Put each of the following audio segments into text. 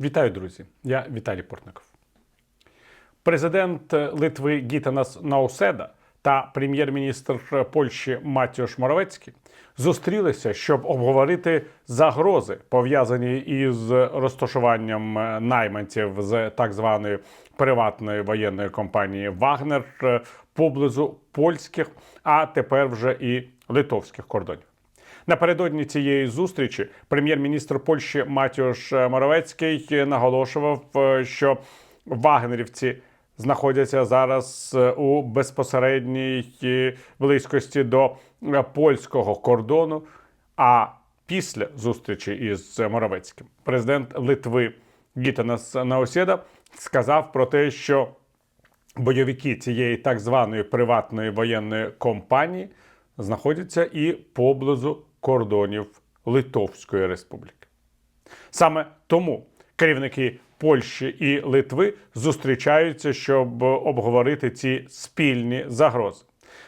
Вітаю, друзі! Я Віталій Портников. Президент Литви Гітанас Науседа та прем'єр-міністр Польщі Матіош Моровецький зустрілися, щоб обговорити загрози, пов'язані із розташуванням найманців з так званої приватної воєнної компанії Вагнер поблизу польських, а тепер вже і литовських кордонів. Напередодні цієї зустрічі прем'єр-міністр Польщі Матіош Моровецький наголошував, е, що вагнерівці знаходяться зараз е, у безпосередній е, близькості до е, польського кордону. А після зустрічі із Моровецьким президент Литви Гітанас Наусєда сказав про те, що бойовики цієї так званої приватної воєнної компанії знаходяться і поблизу кордонів Литовської Республіки. Саме тому керівники Польщі і Литви зустрічаються, щоб обговорити ці спільні загрози.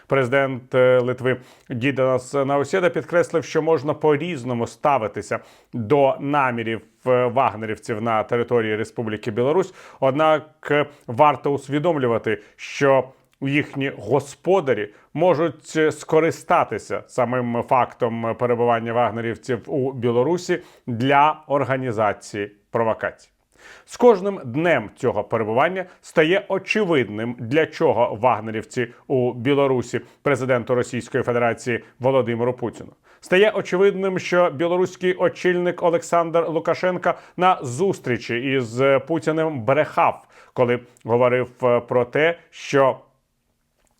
Президент е, Литви Гіденас Наусєда підкреслив, що можна по-різному ставитися до намірів е, вагнерівців на території Республіки Білорусь. Однак е, варто усвідомлювати, що їхні господарі можуть е, скористатися самим фактом перебування вагнерівців у Білорусі для організації провокацій. З кожним днем цього перебування стає очевидним, для чого вагнерівці у Білорусі президенту Російської Федерації Володимиру Путіну. Стає очевидним, що білоруський очільник Олександр Лукашенка на зустрічі із Путіним брехав, коли говорив е, про те, що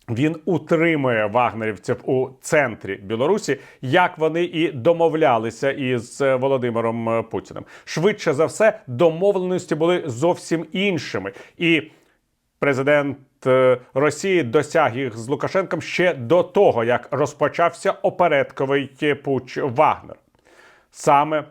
він утримує вагнерівців у центрі Білорусі, як вони і домовлялися із е, Володимиром е, Путіним. Швидше за все, домовленості були зовсім іншими, і президент е, Росії досяг їх з Лукашенком ще до того, як розпочався опередковий пуч Вагнер. Саме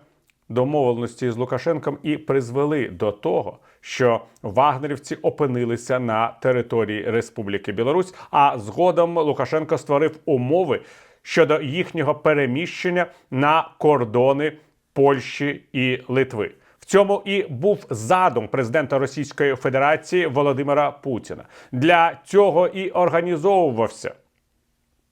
домовленості з Лукашенком і призвели до того, що вагнерівці опинилися на території Республіки Білорусь. А згодом Лукашенко створив умови щодо їхнього переміщення на кордони Польщі і Литви. В цьому і був задум президента Російської Федерації Володимира Путіна. Для цього і організовувався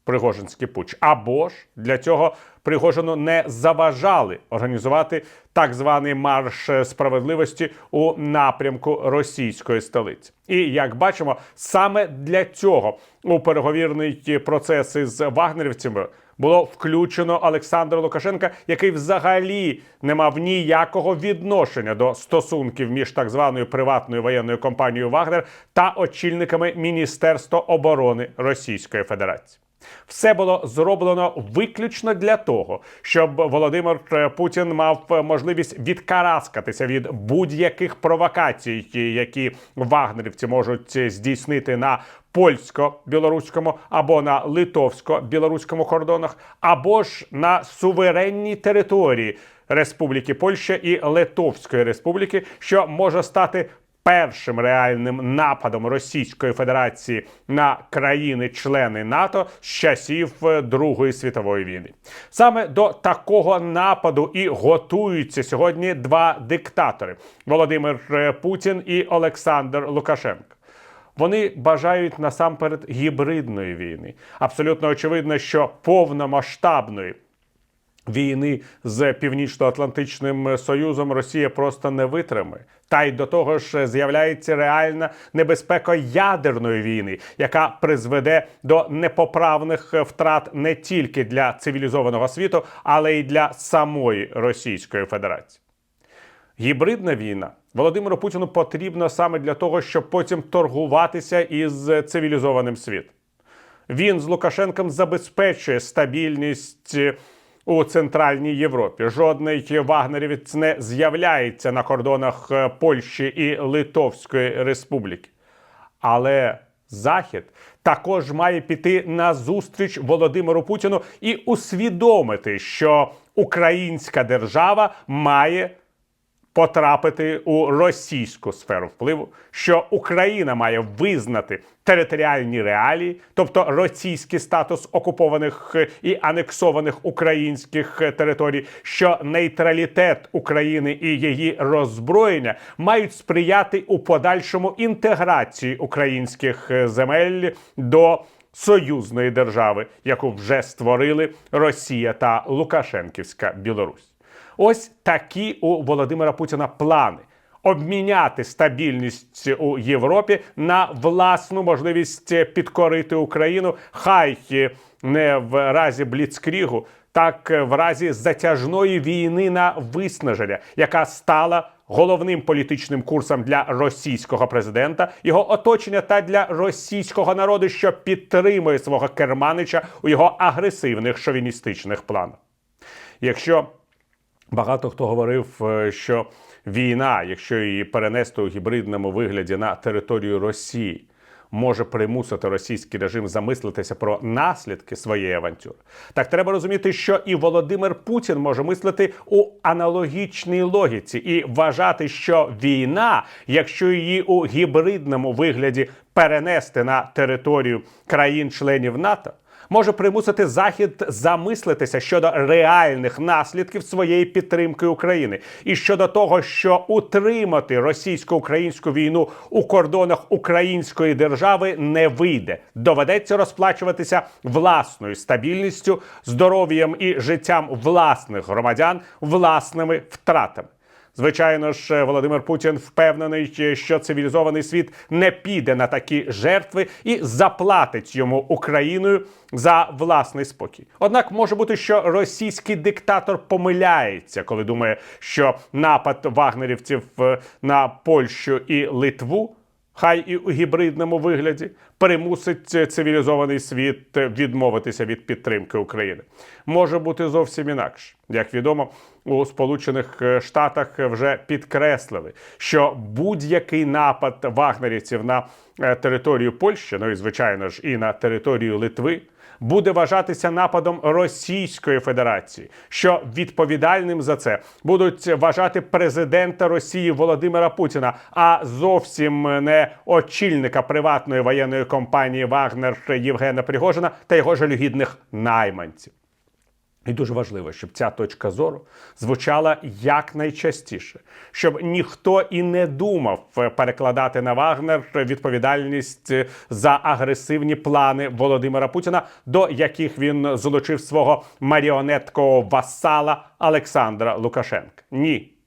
Пригожинський путч. Або ж для цього Пригожину не заважали організувати так званий марш справедливості у напрямку російської столиці. І як бачимо, саме для цього у переговірний процес із вагнерівцями було включено Олександра Лукашенка, який взагалі не мав ніякого відношення до стосунків між так званою приватною воєнною компанією Вагнер та очільниками Міністерства оборони Російської Федерації. Все було зроблено виключно для того, щоб Володимир е, Путін мав можливість відкараскатися від будь-яких провокацій, які вагнерівці можуть здійснити на польсько-білоруському або на литовсько-білоруському кордонах, або ж на суверенній території Республіки Польща і Литовської Республіки, що може стати першим реальним нападом Російської Федерації на країни-члени НАТО з часів е, Другої світової війни. Саме до такого нападу і готуються сьогодні два диктатори: Володимир е, Путін і Олександр Лукашенко. Вони бажають насамперед гібридної війни. Абсолютно очевидно, що повномасштабної війни з Північно-Атлантичним Союзом Росія просто не витримає. Та й до того ж з'являється реальна небезпека ядерної війни, яка призведе до непоправних втрат не тільки для цивілізованого світу, але й для самої Російської Федерації. Гібридна війна Володимиру Путіну потрібна саме для того, щоб потім торгуватися із цивілізованим світом. Він з Лукашенком забезпечує стабільність у Центральній Європі. Жодний вагнерівець не з'являється на кордонах е, Польщі і Литовської Республіки. Але Захід також має піти на зустріч Володимиру Путіну і усвідомити, що українська держава має потрапити у російську сферу впливу, що Україна має визнати територіальні реалії, тобто російський статус окупованих е, і анексованих українських е, територій, що нейтралітет України і її роззброєння мають сприяти у подальшому інтеграції українських е, земель до союзної держави, яку вже створили Росія та Лукашенківська Білорусь. Ось такі у Володимира Путіна плани. Обміняти стабільність у Європі на власну можливість підкорити Україну, хай не в разі бліцкрігу, так в разі затяжної війни на виснаження, яка стала головним політичним курсом для російського президента, його оточення та для російського народу, що підтримує свого керманича у його агресивних шовіністичних планах. Якщо Багато хто говорив, е, що війна, якщо її перенести у гібридному вигляді на територію Росії, може примусити російський режим замислитися про наслідки своєї авантюри. Так треба розуміти, що і Володимир Путін може мислити у аналогічній логіці і вважати, що війна, якщо її у гібридному вигляді перенести на територію країн-членів НАТО може примусити Захід замислитися щодо реальних наслідків своєї підтримки України і щодо того, що утримати російсько-українську війну у кордонах української держави не вийде. Доведеться розплачуватися власною стабільністю, здоров'ям і життям власних громадян власними втратами. Звичайно ж, Володимир Путін впевнений, що цивілізований світ не піде на такі жертви і заплатить йому Україною за власний спокій. Однак може бути, що російський диктатор помиляється, коли думає, що напад вагнерівців е, на Польщу і Литву хай і у гібридному вигляді, примусить цивілізований світ відмовитися від підтримки України. Може бути зовсім інакше. Як відомо, у Сполучених Штатах вже підкреслили, що будь-який напад вагнерівців на е, територію Польщі, ну і звичайно ж і на територію Литви буде вважатися нападом Російської Федерації, що відповідальним за це будуть вважати президента Росії Володимира Путіна, а зовсім не очільника приватної воєнної компанії Вагнер Євгена Пригожина та його жалюгідних найманців. І дуже важливо, щоб ця точка зору звучала якнайчастіше, щоб ніхто і не думав перекладати на Вагнер відповідальність за агресивні плани Володимира Путіна, до яких він залучив свого маріонеткового васала Олександра Лукашенка. Ні.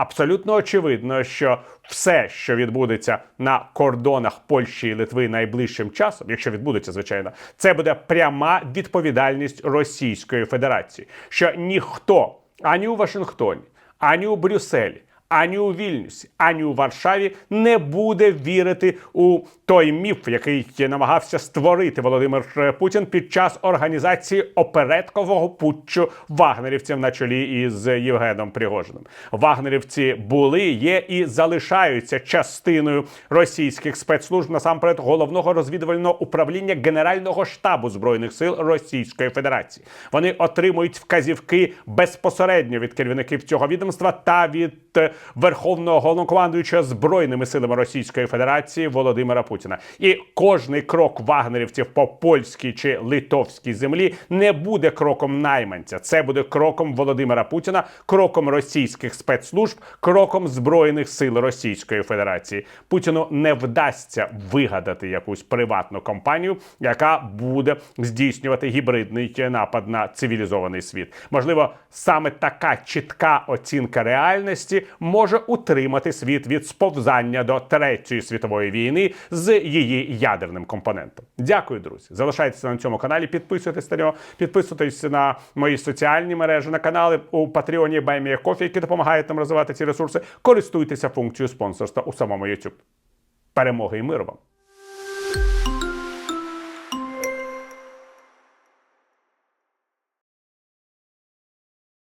Абсолютно очевидно, що все, що відбудеться на кордонах Польщі і Литви найближчим часом, якщо відбудеться, звичайно, це буде пряма відповідальність Російської Федерації, що ніхто ані у Вашингтоні, ані у Брюсселі ані у Вільнюсі, ані у Варшаві не буде вірити у той міф, який намагався створити Володимир Путін під час організації опередкового путчу вагнерівців на чолі із Євгеном Пригожиним. Вагнерівці були, є і залишаються частиною російських спецслужб насамперед головного розвідувального управління Генерального штабу збройних сил Російської Федерації. Вони отримують вказівки безпосередньо від керівників цього відомства та від верховного головнокомандуюча збройними силами Російської Федерації Володимира Путіна. І кожний крок вагнерівців по польській чи литовській землі не буде кроком найманця. Це буде кроком Володимира Путіна, кроком російських спецслужб, кроком збройних сил Російської Федерації. Путіну не вдасться вигадати якусь приватну компанію, яка буде здійснювати гібридний напад на цивілізований світ. Можливо, саме така чітка оцінка реальності може утримати світ від сповзання до третьої світової війни з її ядерним компонентом. Дякую, друзі. Залишайтеся на цьому каналі, підписуйтесь на нього, підписуйтесь на мої соціальні мережі, на канали у Патреоні Баймія Кофі, які допомагають нам розвивати ці ресурси. Користуйтеся функцією спонсорства у самому YouTube. Перемоги і миру вам!